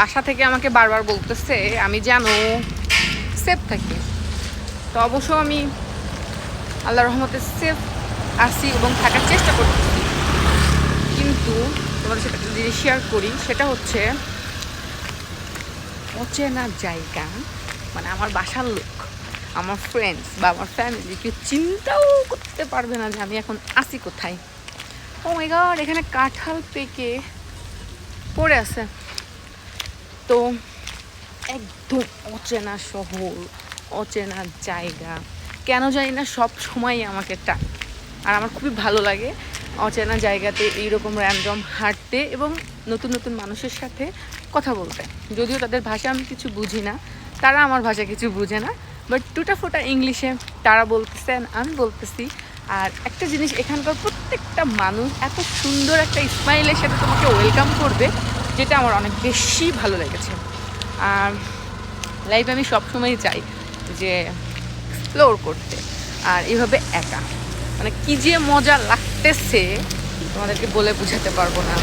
বাসা থেকে আমাকে বারবার বলতেছে, আমি জানো সেফ থাকি। তো অবশ্য আমি আল্লাহ রহমতে সেফ আসি এবং থাকার চেষ্টা করতেছি। কিন্তু তোমাদের সাথে যদি শেয়ার করি, সেটা হচ্ছে অচেনা জায়গা মানে আমার বাসার লোক, আমার ফ্রেন্ডস বা আমার ফ্যামিলি কেউ চিন্তাও করতে পারবে না যে আমি এখন আসি কোথায়। ও মাই গড এখানে কাঁঠাল পেকে পড়ে আছে। তো একদম অচেনা শহর, অচেনা জায়গা। কেন জানি না সব সময় আমাকে টান। আর আমার খুবই ভালো লাগে অচেনা জায়গাতে এইরকম র্যান্ডম হাঁটতে এবং নতুন নতুন মানুষের সাথে কথা বলতে। যদিও তাদের ভাষা আমি কিছু বুঝি না, তারা আমার ভাষা কিছু বুঝে না বাট টুটা ফোটা ইংলিশে তারা বলতেছেন আমি বলতেছি। আর একটা জিনিস, এখানকার প্রত্যেকটা মানুষ এত সুন্দর একটা স্মাইলের সাথে তোমাকে ওয়েলকাম করবে। যেটা আমার অনেক বেশি ভালো লেগেছে। আর লাইফে আমি সবসময়ই চাই যে এক্সপ্লোর করতে, আর এইভাবে একা। মানে কী যে মজা লাগতেছে, তোমাদেরকে বলে বোঝাতে পারব না